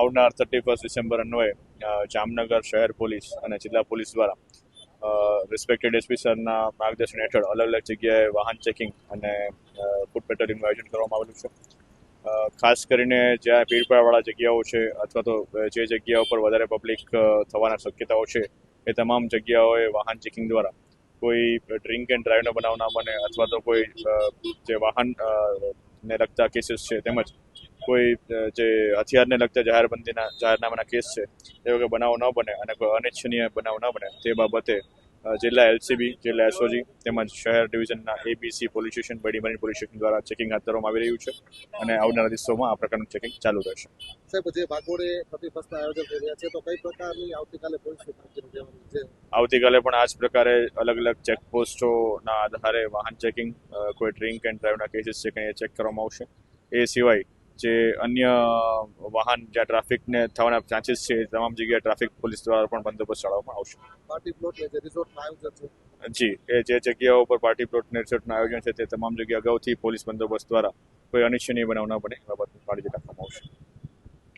આવનાર thirty first December અન્વયે જામનગર શહેર પોલીસ અને જિલ્લા પોલીસ દ્વારા રિસ્પેક્ટેડ એસપી સરના માર્ગદર્શન હેઠળ અલગ અલગ જગ્યાએ વાહન ચેકિંગ અને ફૂડ પેટ્રોલિંગનું આયોજન કરવામાં આવેલું છે. ખાસ કરીને જ્યાં ભીડભાડવાળા જગ્યાઓ છે અથવા તો જે જગ્યા ઉપર વધારે પબ્લિક થવાના શક્યતાઓ છે, એ તમામ જગ્યાઓએ વાહન ચેકિંગ દ્વારા કોઈ ડ્રિંક એન્ડ ડ્રાઈવનો બનાવ ના બને અથવા તો કોઈ જે વાહન ને લગતા કેસીસ છે તેમજ કોઈ જે હથિયારને લગતા જાહેરબંધીના જાહેરનામાના કેસ છે એ વગર બનાવ ન બને અને કોઈ અનિચ્છનીય બનાવ ન બને તે બાબતે જિલ્લા એલસીબી જિલ્લા એસઓજી તેમજ શહેર ડિવિઝનના ABC police station Badimari police station દ્વારા ચેકિંગ હાથ ધરવામાં આવી રહ્યું છે અને આવનારા દિવસોમાં આ પ્રકારનું ચેકિંગ ચાલુ રહેશે. સાહેબ જે ભાગોળે થર્ટી આયોજન થઈ રહ્યા છે તો કઈ પ્રકારની આવતીકાલે પણ આ જ પ્રકારે અલગ અલગ ચેકપોસ્ટોના આધારે વાહન ચેકિંગ કોઈ ડ્રિંક એન્ડ ડ્રાઈવના કેસીસ છે કે એ ચેક કરવામાં આવશે. એ સિવાય જે અન્ય વાહન જ્યાં ટ્રાફિકને થવાના ચાન્સીસ છે તમામ જગ્યાએ ટ્રાફિક પોલીસ દ્વારા પણ બંદોબસ્ત ચલાવવામાં આવશે. જી એ જે જગ્યાઓ પર પાર્ટી પ્લોટ રિસોર્ટનું આયોજન છે તે તમામ જગ્યા અગાઉથી પોલીસ બંદોબસ્ત દ્વારા કોઈ અનિચ્છનીય બનાવ ન બને એ બાબતની કાળજી રાખવામાં આવશે.